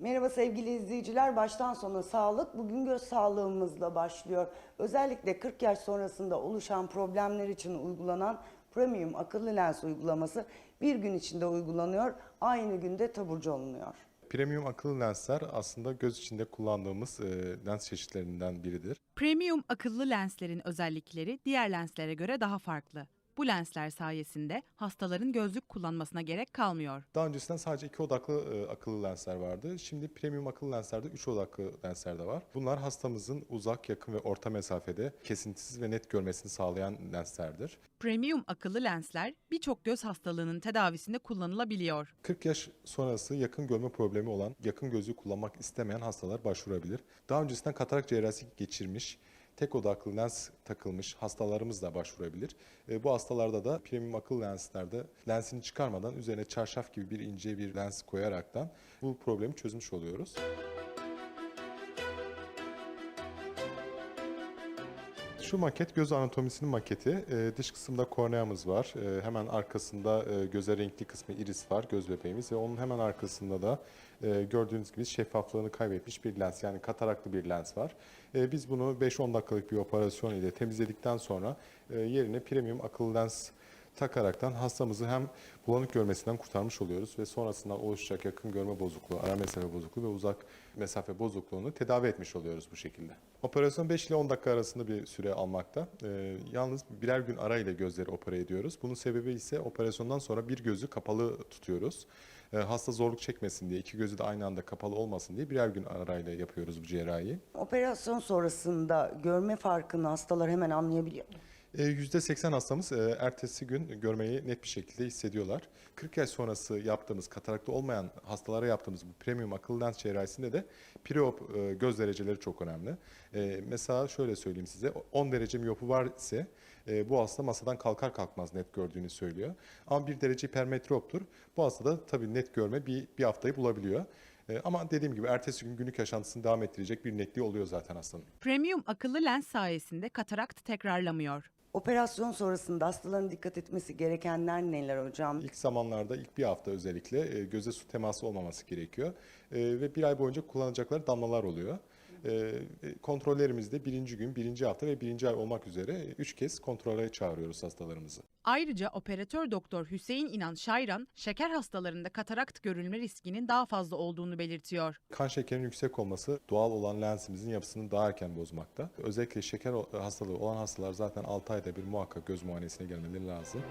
Merhaba sevgili izleyiciler. Baştan sona sağlık. Bugün göz sağlığımızla başlıyor. Özellikle 40 yaş sonrasında oluşan problemler için uygulanan premium akıllı lens uygulaması bir gün içinde uygulanıyor. Aynı günde taburcu olunuyor. Premium akıllı lensler aslında göz içinde kullandığımız e, lens çeşitlerinden biridir. Premium akıllı lenslerin özellikleri diğer lenslere göre daha farklı. Bu lensler sayesinde hastaların gözlük kullanmasına gerek kalmıyor. Daha öncesinden sadece iki odaklı e, akıllı lensler vardı. Şimdi premium akıllı lenslerde üç odaklı lensler de var. Bunlar hastamızın uzak, yakın ve orta mesafede kesintisiz ve net görmesini sağlayan lenslerdir. Premium akıllı lensler birçok göz hastalığının tedavisinde kullanılabiliyor. 40 yaş sonrası yakın görme problemi olan, yakın gözlüğü kullanmak istemeyen hastalar başvurabilir. Daha öncesinden katarak cerrahisi geçirmiş, tek odaklı lens takılmış hastalarımız da başvurabilir. E, bu hastalarda da premium akıllı lenslerde lensini çıkarmadan üzerine çarşaf gibi bir ince bir lens koyaraktan bu problemi çözmüş oluyoruz. Şu maket göz anatomisinin maketi. Ee, dış kısımda korneamız var. Ee, hemen arkasında e, göze renkli kısmı iris var, göz bebeğimiz ve onun hemen arkasında da e, gördüğünüz gibi şeffaflığını kaybetmiş bir lens yani kataraklı bir lens var. Ee, biz bunu 5-10 dakikalık bir operasyon ile temizledikten sonra e, yerine premium akıllı lens takaraktan hastamızı hem bulanık görmesinden kurtarmış oluyoruz ve sonrasında oluşacak yakın görme bozukluğu, ara mesafe bozukluğu ve uzak mesafe bozukluğunu tedavi etmiş oluyoruz bu şekilde. Operasyon 5 ile 10 dakika arasında bir süre almakta. Ee, yalnız birer gün ara ile gözleri opere ediyoruz. Bunun sebebi ise operasyondan sonra bir gözü kapalı tutuyoruz. Ee, hasta zorluk çekmesin diye, iki gözü de aynı anda kapalı olmasın diye birer gün arayla yapıyoruz bu cerrahiyi. Operasyon sonrasında görme farkını hastalar hemen anlayabiliyor. mu? E, %80 hastamız e, ertesi gün görmeyi net bir şekilde hissediyorlar. 40 yaş sonrası yaptığımız katarakta olmayan hastalara yaptığımız bu premium akıllı lens cerrahisinde de preop e, göz dereceleri çok önemli. E, mesela şöyle söyleyeyim size 10 derece miyopu var ise bu hasta masadan kalkar kalkmaz net gördüğünü söylüyor. Ama bir derece hipermetroptur. Bu hastada tabii net görme bir, bir haftayı bulabiliyor. Ama dediğim gibi ertesi gün günlük yaşantısını devam ettirecek bir netliği oluyor zaten hastanın. Premium akıllı lens sayesinde katarakt tekrarlamıyor. Operasyon sonrasında hastaların dikkat etmesi gerekenler neler hocam? İlk zamanlarda ilk bir hafta özellikle e, göze su teması olmaması gerekiyor. E, ve bir ay boyunca kullanacakları damlalar oluyor. E, e, kontrollerimizde birinci gün, birinci hafta ve birinci ay olmak üzere üç kez kontrole çağırıyoruz hastalarımızı. Ayrıca operatör doktor Hüseyin İnan Şayran, şeker hastalarında katarakt görülme riskinin daha fazla olduğunu belirtiyor. Kan şekerinin yüksek olması doğal olan lensimizin yapısını daha erken bozmakta. Özellikle şeker hastalığı olan hastalar zaten 6 ayda bir muhakkak göz muayenesine gelmeleri lazım.